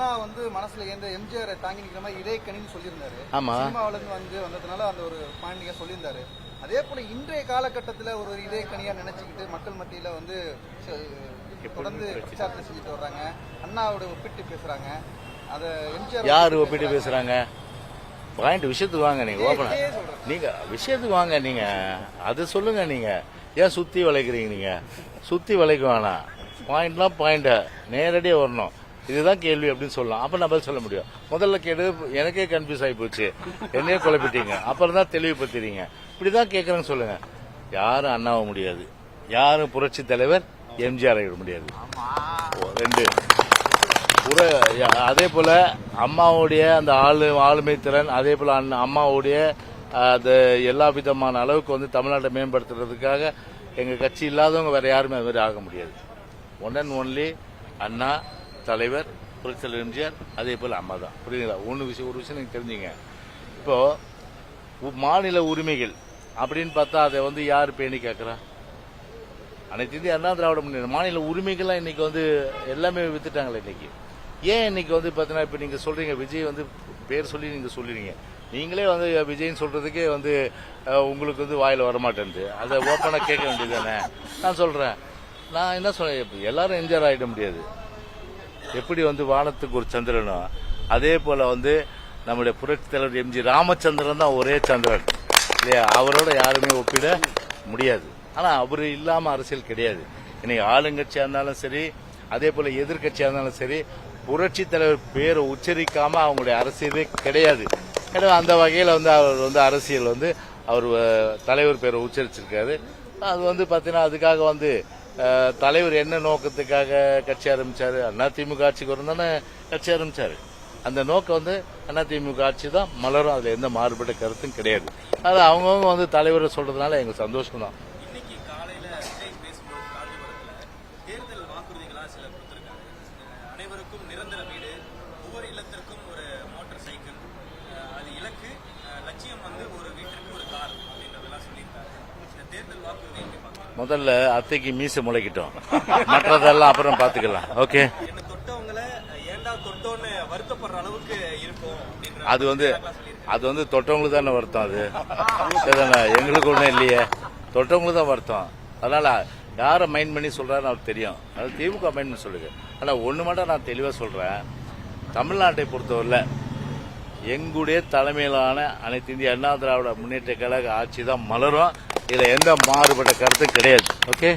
அண்ணா வந்து மனசுல எந்த எம்ஜிஆர் தாங்கி நிக்கிற மாதிரி இடைக்கணின்னு சொல்லியிருந்தாரு. ஆமா. சினிமாவில இருந்து வந்து வந்ததுனால அந்த ஒரு பாண்டிக சொல்லியிருந்தாரு. அதே போல இன்றைய காலகட்டத்துல ஒரு இடைக்கணியா நினைச்சுக்கிட்டு மக்கள் மத்தியில வந்து தொடர்ந்து பிரச்சாரத்தை செஞ்சுட்டு வர்றாங்க. அண்ணாவோட ஒப்பிட்டு பேசுறாங்க. அத எம்ஜிஆர் யார் ஒப்பிட்டு பேசுறாங்க. பாயிண்ட் விஷயத்துக்கு வாங்க நீங்க சொல்றேன். நீங்க விஷயத்துக்கு வாங்க நீங்க. அது சொல்லுங்க நீங்க. ஏன் சுத்தி வளைக்கிறீங்க நீங்க? சுத்தி வளைக்க வேணாம். பாயிண்ட்லாம் பாயிண்ட் நேரடியா வரணும். இதுதான் கேள்வி அப்படின்னு சொல்லலாம். அப்ப நான் பதில் சொல்ல முடியும். முதல்ல கேட்டு எனக்கே கன்ஃபியூஸ் ஆகி போச்சு. என்னையே குழப்பிட்டீங்க. அப்புறம் தான் தெளிவுபடுத்துறீங்க இப்படிதான் கேட்கறேன்னு சொல்லுங்க. யாரும் அண்ணாவ முடியாது. யாரும் புரட்சி தலைவர் எம்ஜிஆர் ஆகிட முடியாது. ரெண்டு. அதே போல அம்மாவுடைய அந்த ஆளு ஆளுமை திறன் அதே போல அம்மாவுடைய அந்த எல்லா விதமான அளவுக்கு வந்து தமிழ்நாட்டை மேம்படுத்துறதுக்காக எங்க கட்சி இல்லாதவங்க வேற யாருமே அது மாதிரி ஆக முடியாது. ஒன் அண்ட் ஒன்லி அண்ணா தலைவர் புரட்சித்தலைவர் எம்ஜிஆர் அதே போல் அம்மா தான். புரியுதுங்களா? ஒன்று விஷயம் ஒரு விஷயம் நீங்கள் தெரிஞ்சுங்க. இப்போ உ- மாநில உரிமைகள் அப்படின்னு பார்த்தா அதை வந்து யார் பேணி கேட்குறா? அனைத்து இந்திய அண்ணா திராவிட முன்னேற்ற மாநில உரிமைகள்லாம் இன்னைக்கு வந்து எல்லாமே வித்துட்டாங்களே இன்றைக்கி ஏன் இன்னைக்கு வந்து பார்த்தீங்கன்னா இப்போ நீங்கள் சொல்கிறீங்க விஜய் வந்து பேர் சொல்லி நீங்கள் சொல்றீங்க நீங்களே வந்து விஜய்னு சொல்கிறதுக்கே வந்து உங்களுக்கு வந்து வாயில் வரமாட்டேன்து. அதை ஓப்பனாக கேட்க வேண்டியது தானே நான் சொல்கிறேன் நான் என்ன சொல்கிறேன் எல்லாரும் எம்ஜிஆர் ஆகிட முடியாது. எப்படி வந்து வானத்துக்கு ஒரு சந்திரனோ? அதே போல வந்து நம்முடைய புரட்சி தலைவர் எம்ஜி ராமச்சந்திரன் தான் ஒரே சந்திரன். இல்லையா? அவரோட யாருமே ஒப்பிட முடியாது. ஆனா அவர் இல்லாம அரசியல் கிடையாது. இன்னைக்கு ஆளுங்கட்சியா இருந்தாலும் சரி அதே போல எதிர்க்கட்சியா இருந்தாலும் சரி புரட்சி தலைவர் பேரை உச்சரிக்காம அவங்களுடைய அரசியலே கிடையாது. எனவே அந்த வகையில வந்து அவர் வந்து அரசியல் வந்து அவர் தலைவர் பேரை உச்சரிச்சிருக்காரு. அது வந்து பாத்தீங்கன்னா அதுக்காக வந்து தலைவர் என்ன நோக்கத்துக்காக கட்சி ஆரம்பிச்சாரு? அண்ணா திமுக ஆட்சிக்கு வரும் தானே கட்சி ஆரம்பிச்சாரு. அந்த நோக்கம் வந்து அண்ணா திமுக ஆட்சி தான் மலரும். அதுல எந்த மாறுபட்ட கருத்தும் கிடையாது. அது அவங்கவுங்க வந்து தலைவர் சொல்றதுனால எங்களுக்கு சந்தோஷம் தான் தேர்தல் அனைவருக்கும் நிரந்தர வீடு ஒவ்வொரு இல்லத்திற்கும் ஒரு மோட்டார் சைக்கிள் அது இலக்கு லட்சியம் வந்து ஒரு வீட்டிற்கு ஒரு கார் அப்படின்றதெல்லாம் சொல்லியிருக்காங்க. இந்த தேர்தல் வாக்குறுதி முதல்ல அத்தைக்கு மீசை முளைக்கிட்டோம். மற்றதெல்லாம் அப்புறம் பாத்துக்கலாம் ஓகே அது வந்து அது வந்து தொட்டவங்களுக்கு தானே வருத்தம் அது? எங்களுக்கு ஒன்றும் இல்லையே. தொட்டவங்களுக்கு தான் வருத்தம். அதனால யாரை மைண்ட் பண்ணி சொல்றாருன்னு அவருக்கு தெரியும். அது திமுக மைண்ட் பண்ணி சொல்லுங்க. ஆனா ஒண்ணு மட்டும் நான் தெளிவா சொல்றேன். தமிழ்நாட்டை பொறுத்தவரையில் எங்களுடைய தலைமையிலான அனைத்து இந்திய அண்ணா திராவிட முன்னேற்ற கழக ஆட்சி தான் மலரும். இதுல எந்த மாறுபட்ட கருத்தும் கிடையாது. ஓகே